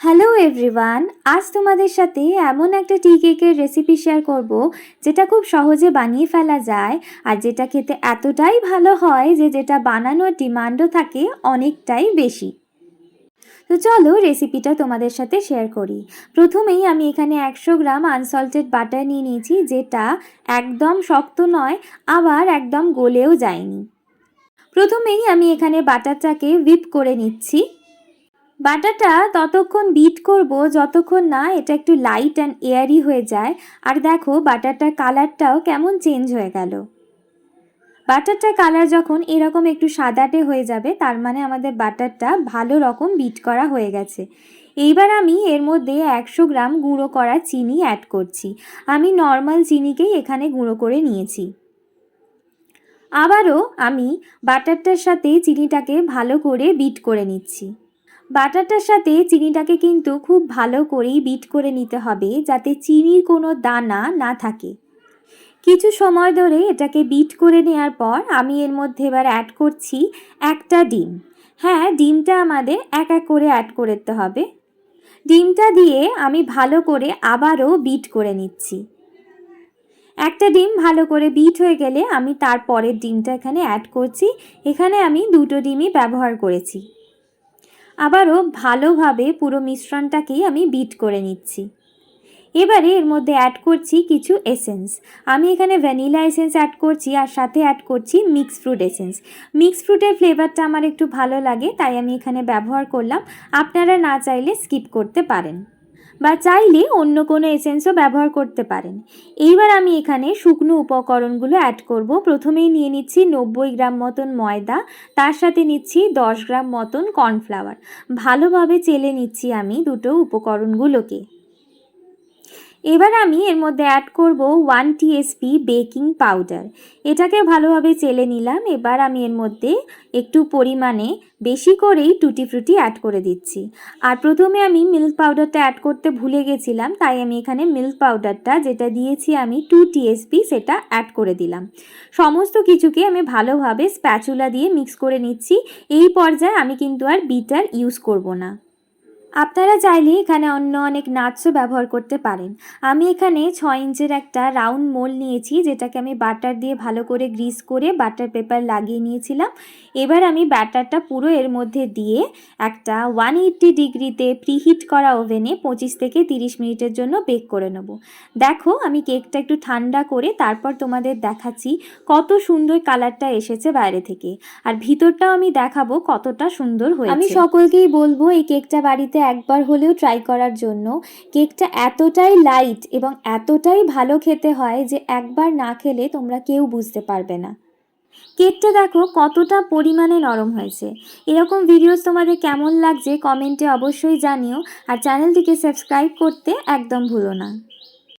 Hello everyone আজ তোমাদের সাথে এমন একটা টি কেকের রেসিপি শেয়ার করব, যেটা খুব সহজে বানিয়ে ফেলা যায় আর যেটা খেতে এতটাই ভালো হয় যে যেটা বানানোর ডিমান্ডও থাকে অনেকটাই বেশি। তো চলো রেসিপিটা তোমাদের সাথে শেয়ার করি। প্রথমেই আমি এখানে একশো গ্রাম আনসল্টেড বাটার নিয়ে নিয়েছি, যেটা একদম শক্ত নয়, আবার একদম গলেও যায়নি। প্রথমেই আমি এখানে বাটারটাকে হুইপ করে নিচ্ছি। বাটারটা ততক্ষণ বিট করব, যতক্ষণ না এটা একটু লাইট অ্যান্ড এয়ারি হয়ে যায়। আর দেখো, বাটারটার কালারটাও কেমন চেঞ্জ হয়ে গেল। বাটারটার কালার যখন এরকম একটু সাদাটে হয়ে যাবে, তার মানে আমাদের বাটারটা ভালো রকম বিট করা হয়ে গেছে। এইবার আমি এর মধ্যে একশো গ্রাম গুঁড়ো করা চিনি অ্যাড করছি। আমি নর্মাল চিনিকেই এখানে গুঁড়ো করে নিয়েছি। আবারও আমি বাটারটার সাথে চিনিটাকে ভালো করে বিট করে নিচ্ছি। বাটারটার সাথে চিনিটাকে কিন্তু খুব ভালো করেই বিট করে নিতে হবে যাতে চিনির কোনো দানা না থাকে। কিছু সময় ধরে এটাকে বিট করে নেওয়ার পর আমি এর মধ্যে এবার অ্যাড করছি একটা ডিম। হ্যাঁ ডিমটা আমাদের এক এক করে অ্যাড করতে হবে। ডিমটা দিয়ে আমি ভালো করে আবারও বিট করে নিচ্ছি। একটা ডিম ভালো করে বিট হয়ে গেলে আমি তারপরের ডিমটা এখানে অ্যাড করছি। এখানে আমি দুটো ডিমই ব্যবহার করেছি। আবারও ভালোভাবে পুরো মিশ্রণটাকেই আমি বিট করে নিচ্ছি। এবারে এর মধ্যে অ্যাড করছি কিছু এসেন্স আমি এখানে ভ্যানিলা এসেন্স অ্যাড করছি আর সাথে অ্যাড করছি মিক্স ফ্রুট এসেন্স মিক্স ফ্রুটের ফ্লেভারটা আমার একটু ভালো লাগে, তাই আমি এখানে ব্যবহার করলাম। আপনারা না চাইলে স্কিপ করতে পারেন। বা চাইলে অন্য কোনো এসেন্সও ব্যবহার করতে পারেন। এইবার আমি এখানে শুকনো উপকরণগুলো অ্যাড করব। প্রথমেই নিয়ে নিচ্ছি নব্বই গ্রাম মতন ময়দা, তার সাথে নিচ্ছি দশ গ্রাম মতন কর্নফ্লাওয়ার ভালোভাবে চেলে নিচ্ছি আমি দুটো উপকরণগুলোকে। এবার আমি এর মধ্যে অ্যাড করব ওয়ান টিএসপি বেকিং পাউডার এটাকে ভালোভাবে চেলে নিলাম, এবার আমি এর মধ্যে একটু পরিমাণে বেশি করেই টুটি ফ্রুটি অ্যাড করে দিচ্ছি। আর প্রথমে আমি মিল্ক পাউডারটা অ্যাড করতে ভুলে গেছিলাম, তাই আমি এখানে মিল্ক পাউডারটা যেটা দিয়েছি আমি টু টিএসপি সেটা অ্যাড করে দিলাম। সমস্ত কিছুকে আমি ভালোভাবে স্প্যাচুলা দিয়ে মিক্স করে নিচ্ছি, এই পর্যায়ে আমি কিন্তু আর বিটার ইউজ করব না। আপনারা চাইলে এখানে অন্য অনেক নাচও ব্যবহার করতে পারেন। আমি এখানে ছ ইঞ্চের একটা রাউন্ড মোল নিয়েছি, যেটাকে আমি বাটার দিয়ে ভালো করে গ্রিস করে বাটার পেপার লাগিয়ে নিয়েছিলাম। এবার আমি ব্যাটারটা পুরো এর মধ্যে দিয়ে একটা ওয়ান এইট্টি ডিগ্রিতে প্রিহিট করা ওভেনে পঁচিশ থেকে তিরিশ মিনিটের জন্য বেক করে নেব। দেখো, আমি কেকটা একটু ঠান্ডা করে তারপর তোমাদের দেখাচ্ছি কত সুন্দর কালারটা এসেছে বাইরে থেকে। আর ভিতরটাও আমি দেখাবো কতটা সুন্দর হয়েছে। আমি সকলকেই বলব, এই কেকটা বাড়িতে একবার হলেও ট্রাই করার জন্য। কেকটা এতটাই লাইট এবং এতটাই ভালো খেতে হয় যে একবার না খেলে তোমরা কেউ বুঝতে পারবে না। কেকটা দেখো কতটা পরিমাণে নরম হয়েছে। এরকম ভিডিওস তোমাদের কেমন লাগছে কমেন্টে অবশ্যই জানিও। আর চ্যানেলটিকে সাবস্ক্রাইব করতে একদম ভুলো না।